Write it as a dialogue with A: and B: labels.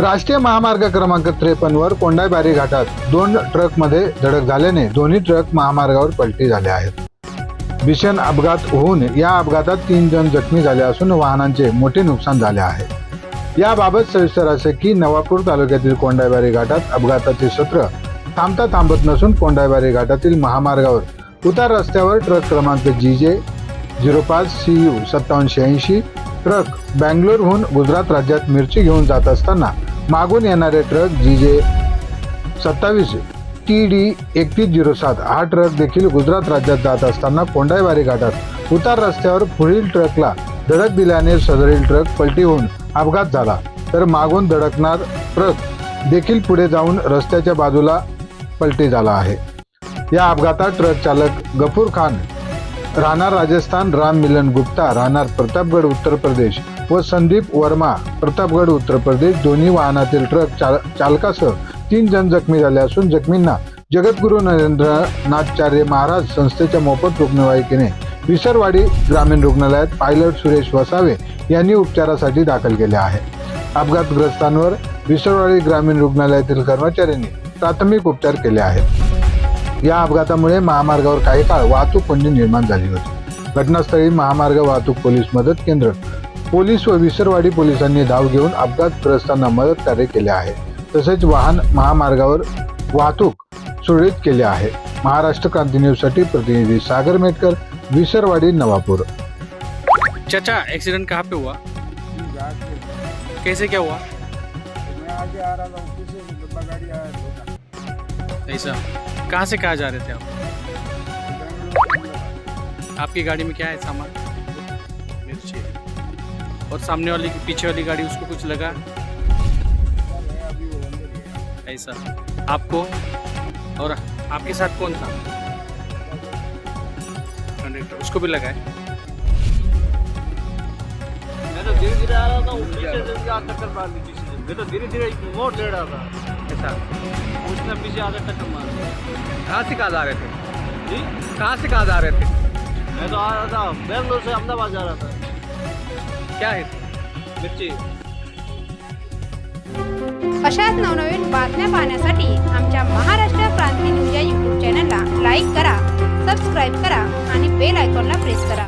A: राष्ट्रीय महामार्ग क्रमांक त्रेपन्न वर कोंडाईबारी घाटात दोन ट्रकमध्ये धडक झाल्याने दोन्ही ट्रक महामार्गावर पलटी झाले आहेत. भीषण अपघात होऊन या अपघातात तीन जण जखमी झाले असून वाहनांचे मोठे नुकसान झाले आहे. याबाबत सविस्तर असे की नवापूर तालुक्यातील कोंडाईबारी घाटात अपघाताचे सत्र थांबता थांबत नसून कोंडायबारी घाटातील महामार्गावर उतार रस्त्यावर ट्रक क्रमांक जी जे झिरो पाच सी यू सत्तावन्न शहाऐंशी ट्रक बँगलोरहून गुजरात राज्यात मिरची घेऊन जात असताना मागून येणारे ट्रक जी जे सत्तावीस टी डी एकतीस झिरो सात हा ट्रक देखील गुजरात राज्यात जात असताना कोंडाईवारी घाटात उतार रस्त्यावर पुढील ट्रकला धडक दिल्याने सदरील ट्रक पलटी होऊन अपघात झाला. तर मागून धडकणार ट्रक देखील पुढे जाऊन रस्त्याच्या बाजूला पलटी झाला आहे. या अपघातात ट्रक चालक गफूर खान राहणार राजस्थान राम मिलन गुप्ता राहणार प्रतापगड उत्तर प्रदेश व संदीप वर्मा प्रतापगड उत्तर प्रदेश दोन्ही वाहनातील ट्रक चाल चालकासह तीन जण जखमी झाले असून जखमींना जगद्गुरू नरेंद्रनाथचार्य महाराज संस्थेच्या मोफत रुग्णवाहिकेने विसरवाडी ग्रामीण रुग्णालयात पायलट सुरेश वसावे यांनी उपचारासाठी दाखल केले आहे. अपघातग्रस्तांवर विसरवाडी ग्रामीण रुग्णालयातील कर्मचाऱ्यांनी प्राथमिक उपचार केले आहेत. या अपघातामुळे महामार्गावर काही काळ वाहतूक कोंडी निर्माण झाली होती. घटनास्थळी महामार्ग वाहतूक पोलीस मदत केंद्र पोलीस व विसरवाडी पोलिसांनी धाव घेऊन अपघातग्रस्तांना मदत कार्य केले आहे. तसेच वाहन महामार्गावर वाहतूक सुरळीत केली आहे. महाराष्ट्र क्रांती न्यूजसाठी प्रतिनिधी सागर मेटकर विसरवाडी नवापूर.
B: चाचा एक्सीडेंट कहाँ पे हुआ? कैसे क्या हुआ?
C: मैं आगे आ रहा था पीछे से गाड़ी आया
B: ऐसा। कहाँ से कहाँ जा रहे थे आप? आपकी गाड़ी में क्या है सामान? मिर्ची और सामने वाली पीछे वाली गाड़ी, उसको कुछ लगा? ऐसा आपको? और आपके साथ कौन था? कंडक्टर उसको भी लगा है
D: मैं तो धीरे धीरे आ रहा था से उसका टक्कर मार दी किसी ने मैं तो धीरे धीरे मोड़ ले रहा था।
B: ऐसा।
D: उसने पीछे आकर टक्कर मार दी।
B: कहाँ से कहाँ जा रहे थे?
D: जी?
B: कहाँ से कहाँ जा रहे थे?
D: मैं तो आ रहा था बेंगलोर से अहमदाबाद जा रहा था।
B: क्या है?
D: मिर्ची।
E: अशाच नवनवीन बातम्या पाहण्यासाठी आमच्या महाराष्ट्र क्रांती न्यूज या यूट्यूब चॅनलला लाईक करा सबस्क्राईब करा आणि बेल आयकॉनला प्रेस करा.